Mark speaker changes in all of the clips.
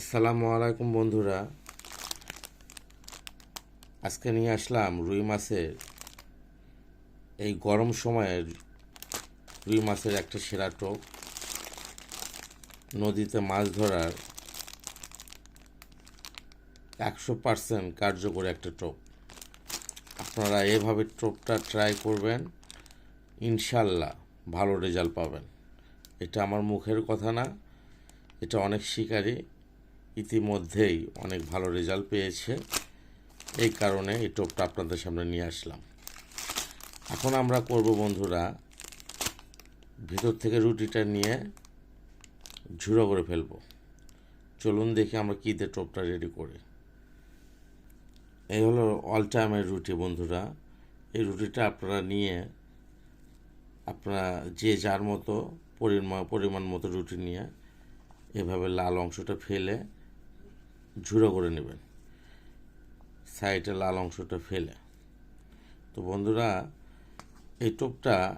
Speaker 1: আসসালামু আলাইকুম বন্ধুরা। আজকে নিয়ে আসলাম রুই মাছের এই গরম সময়ের রুই মাছের একটা সেরা টোপ। নদীতে মাছ ধরার একশো পার্সেন্ট কার্যকরী একটা টোপ। আপনারা এভাবে টোপটা ট্রাই করবেন, ইনশাল্লাহ ভালো রেজাল্ট পাবেন। এটা আমার মুখের কথা না, এটা অনেক শিকারী। ইতিমধ্যেই অনেক ভালো রেজাল্ট পেয়েছে। এই কারণে এই টোপটা আপনাদের সামনে নিয়ে আসলাম। এখন আমরা করব বন্ধুরা, ভিতর থেকে রুটিটা নিয়ে ঝুড়ো করে ফেলব। চলুন দেখি আমরা কী দিয়ে টোপটা রেডি করি। এই হলো অল টাইমের রুটি বন্ধুরা। এই রুটিটা আপনারা নিয়ে আপনারা যে যার মতো পরিমাণ পরিমাণ মতো রুটি নিয়ে এভাবে লাল অংশটা ফেলে ঝুড়ো করে নেবেন। সাইডে লাল অংশটা ফেলে। তো বন্ধুরা, এই টোপটা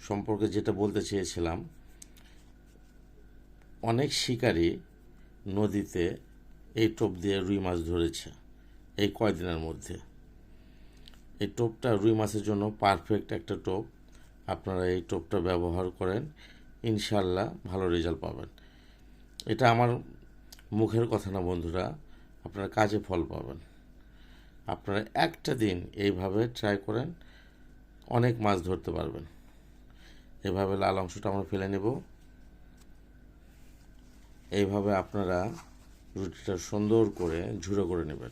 Speaker 1: সম্পর্কে যেটা বলতে চেয়েছিলাম, অনেক শিকারী নদীতে এই টোপ দিয়ে রুই মাছ ধরেছে এই কয়দিনের মধ্যে। এই টোপটা রুই মাছের জন্য পারফেক্ট একটা টোপ। আপনারা এই টোপটা ব্যবহার করেন ইনশাল্লাহ ভালো রেজাল্ট পাবেন। এটা আমার মুখের কথা না বন্ধুরা, আপনারা কাজে ফল পাবেন। আপনারা একটা দিন এইভাবে ট্রাই করেন, অনেক মাছ ধরতে পারবেন। এভাবে লাল অংশটা আমরা ফেলে নেব। এইভাবে আপনারা রুটিটা সুন্দর করে ঝুড়ো করে নেবেন।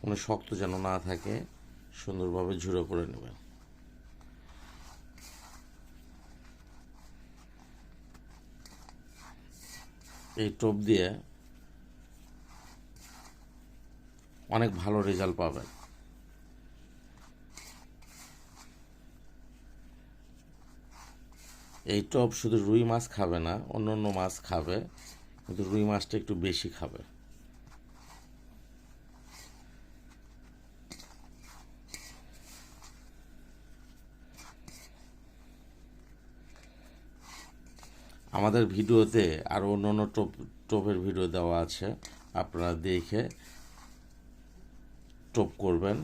Speaker 1: কোনো শক্ত যেন না থাকে, সুন্দরভাবে ঝুড়ো করে নেবেন। এই টোপ দিয়ে অনেক ভালো রেজাল্ট পাবেন এই টপ শুধু রুই মাছ খাবে না অন্য অন্য মাছ খাবে, কিন্তু রুই মাছটা একটু বেশি খাবে। আমাদের ভিডিওতে আরও অন্য অন্য টোপ, টোপের ভিডিও দেওয়া আছে। আপনারা দেখে টোপ করবেন।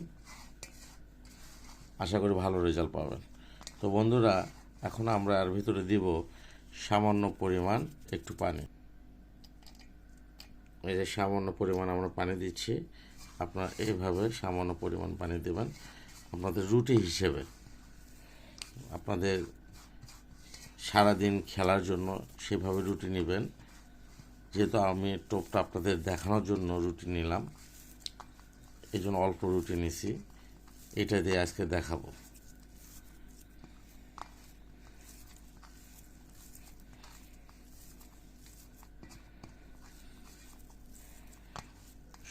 Speaker 1: আশা করি ভালো রেজাল্ট পাবেন। তো বন্ধুরা, এখন আমরা আর ভিতরে দিব সামান্য পরিমাণ একটু পানি। এই যে সামান্য পরিমাণ আমরা পানি দিচ্ছি, আপনারা এইভাবে সামান্য পরিমাণ পানি দেবেন। আপনাদের রুটি হিসেবে। আপনাদের সারাদিন খেলার জন্য সেভাবে রুটি নেবেন। যেহেতু আমি টোপটা আপনাদের দেখানোর জন্য রুটি নিলাম এই জন্য অল্প রুটি নিছি। এটা দিয়ে আজকে দেখাবো।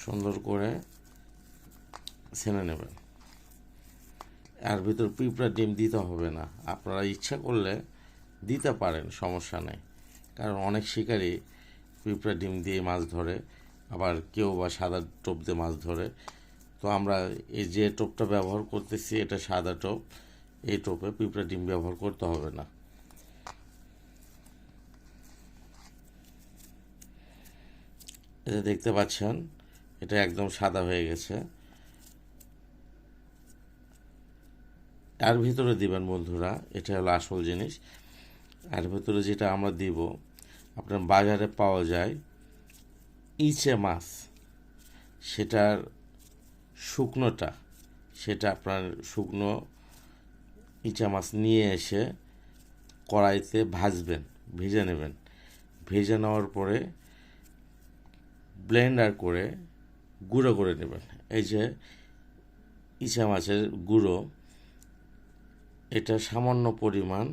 Speaker 1: সুন্দর করে ছেনে নেবেন। আর ভিতর পিঁপড়া ডিম দিতে হবে না। আপনারা ইচ্ছা করলে দিতে পারেন, সমস্যা নেই। কারণ অনেক শিকারী পিঁপড়া ডিম দিয়ে মাছ ধরে, আবার কেউ বা সাদা টোপ দিয়ে মাছ ধরে। তো আমরা এই যে টোপটা ব্যবহার করতেছি, এটা সাদা টোপ, এই টোপে পিঁপড়া ডিম ব্যবহার করতে হবে না। এটা দেখতে পাচ্ছেন, এটা একদম সাদা হয়ে গেছে। তার ভিতরে দিবেন বন্ধুরা, এটা হলো আসল জিনিস। এর ভেতরে যেটা আমরা দিব, আপনার বাজারে পাওয়া যায় ইচে মাছ। সেটার শুকনোটা, সেটা আপনার শুকনো ইচা মাছ নিয়ে এসে কড়াইতে ভাজবেন, ভেজে নেবেন। ভেজে নেওয়ার পরে ব্লেন্ডার করে গুঁড়ো করে নেবেন। এই যে ইচা মাছের গুঁড়ো, এটা সামান্য পরিমাণ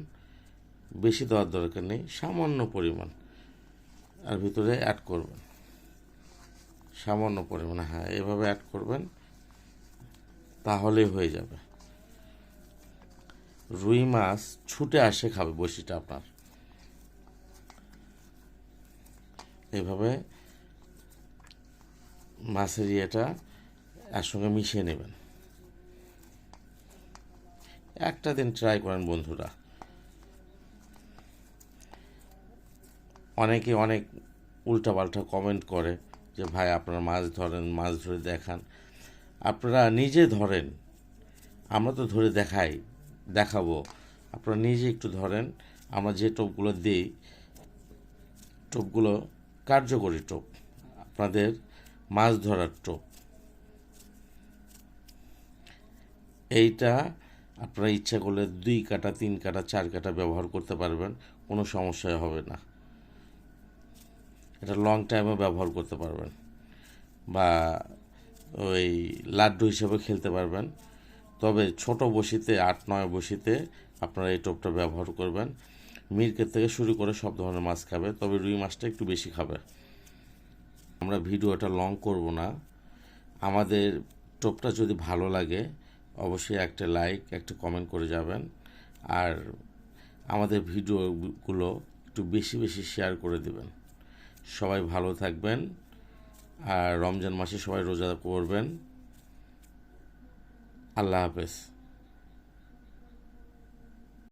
Speaker 1: বেশি দেওয়ার দরকার নেই, সামান্য পরিমাণ। আর ভিতরে অ্যাড করবেন। সামান্য পরিমাণে হ্যাঁ এভাবে অ্যাড করবেন, তাহলেই হয়ে যাবে। রুই মাছ ছুটে আসে খাবে বসিটা আপনার। এভাবে মাছের ইয়েটা একসঙ্গে মিশিয়ে নেবেন। একটা দিন ট্রাই করেন বন্ধুরা। অনেকে অনেক উল্টাপাল্টা কমেন্ট করে যে, ভাই, আপনারা মাছ ধরেন, মাছ ধরে দেখান। আপনারা নিজে ধরেন। আমরা তো ধরে দেখাই, দেখাবো। আপনারা নিজে একটু ধরেন। আমরা যে টোপগুলো দিই, টোপগুলো কার্যকরী টোপ, আপনাদের মাছ ধরার টোপ। এইটা আপনারা ইচ্ছা করলে দুই কাটা, তিন কাটা, চার কাটা ব্যবহার করতে পারবেন, কোনো সমস্যা হবে না। এটা লং টাইমে ব্যবহার করতে পারবেন। বা ওই লাড্ডু হিসেবে খেলতে পারবেন। তবে ছোট বসিতে, আট, নয় বসিতে আপনারা এই টোপটা ব্যবহার করবেন। মিরকের থেকে শুরু করে সব ধরনের মাছ খাবে, তবে রুই মাছটা একটু বেশি খাবে। আমরা ভিডিওটা লং করব না। আমাদের টোপটা যদি ভালো লাগে, অবশ্যই একটা লাইক একটা কমেন্ট করে যাবেন। আর আমাদের ভিডিওগুলো একটু বেশি বেশি শেয়ার করে দেবেন। সবাই ভালো থাকবেন আর রমজান মাসে সবাই রোজা করবেন। আল্লাহ হাফেজ।